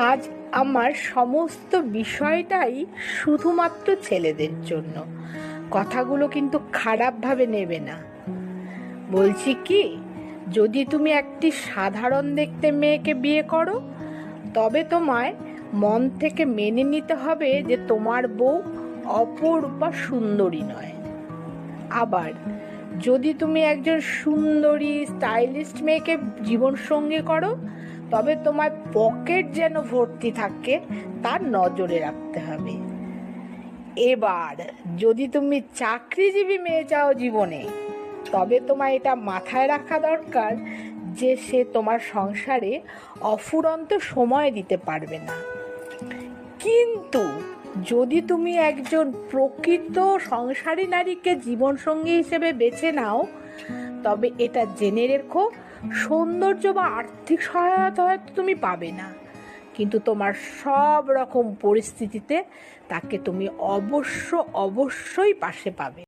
আজ আমার সমস্ত বিষয়টাই শুধুমাত্র ছেলেদের জন্য। কথাগুলো কিন্তু খারাপভাবে নেবে না। বলছি কি, যদি তুমি একটি সাধারণ দেখতে মেয়েকে বিয়ে করো, তবে তোমায় মন থেকে মেনে নিতে হবে যে তোমার বউ অপূর্বা সুন্দরী নয়। আবার যদি তুমি একজন সুন্দরী, স্টাইলিস্ট মেয়েকে জীবনসঙ্গী করো তবে তোমার পকেট যেন ভর্তি থাকে, তার নজরে রাখতে হবে। এবার, যদি তুমি চাকরিজীবী মেয়ে চাও জীবনে, তবে তোমার এটা মাথায় রাখা দরকার যে সে তোমার সংসারে অফুরন্ত সময় দিতে পারবে না। কিন্তু যদি তুমি একজন প্রকৃত সংসারী নারীকে জীবনসঙ্গী হিসেবে বেছে নাও, তবে এটা জেনে রেখো, সৌন্দর্য বা আর্থিক সহায়তা হয়তো তুমি পাবে না। কিন্তু তোমার সব রকম পরিস্থিতিতে তাকে তুমি অবশ্য, অবশ্যই পাশে পাবে।